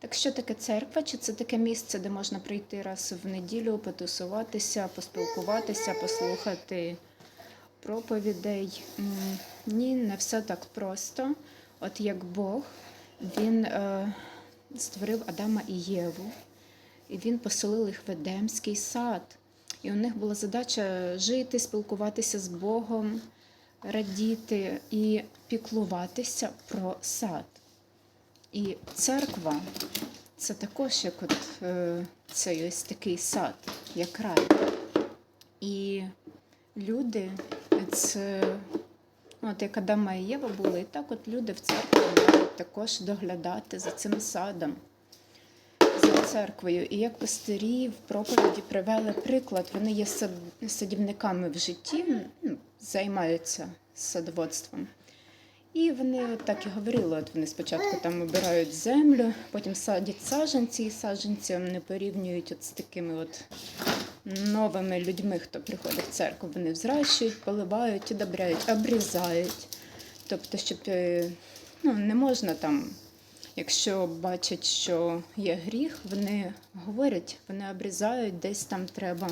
Так що таке церква? Чи це таке місце, де можна прийти раз в неділю, потусуватися, поспілкуватися, послухати проповідей? Ні, не все так просто. От як Бог, він е, створив Адама і Єву, і він поселив їх в Едемський сад. І у них була задача жити, спілкуватися з Богом, радіти і піклуватися про сад. І церква це також як от, е, цей ось такий сад, як рай. І люди, це от як Адама і Єва були, і так от люди в церкві мають також доглядати за цим садом, за церквою. І як пастирі в проповіді привели приклад, вони є садівниками в житті, ну, займаються садоводством. І вони от так і говорили. От вони спочатку там обирають землю, потім садять саджанці, і саджанці вони порівнюють от з такими от новими людьми, хто приходить в церкву. Вони взращують, поливають, удобряють, обрізають. Тобто, щоб е, ну, не можна там, якщо бачать, що є гріх, вони говорять, вони обрізають, десь там треба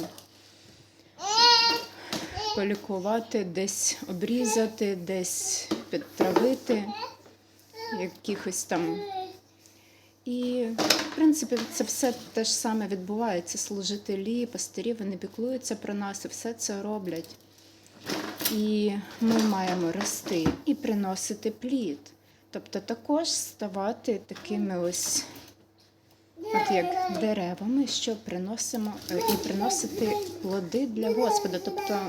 полікувати, десь обрізати, десь підтравити якихось там. І, в принципі, це все те ж саме відбувається. Служителі, пастирі, вони піклуються про нас і все це роблять. І ми маємо рости і приносити плід. Тобто також ставати такими ось, от як деревами, що приносимо е, і приносити плоди для Господа. Тобто,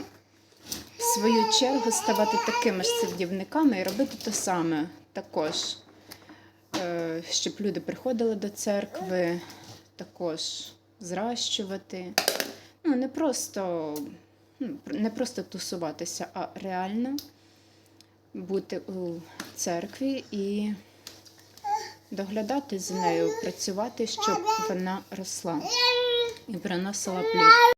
свою чергу, ставати такими ж садівниками і робити те саме також е, щоб люди приходили до церкви, також зращувати. Ну, не просто, ну, не просто тусуватися, а реально бути у церкві і доглядати за нею, працювати, щоб вона росла і приносила плід.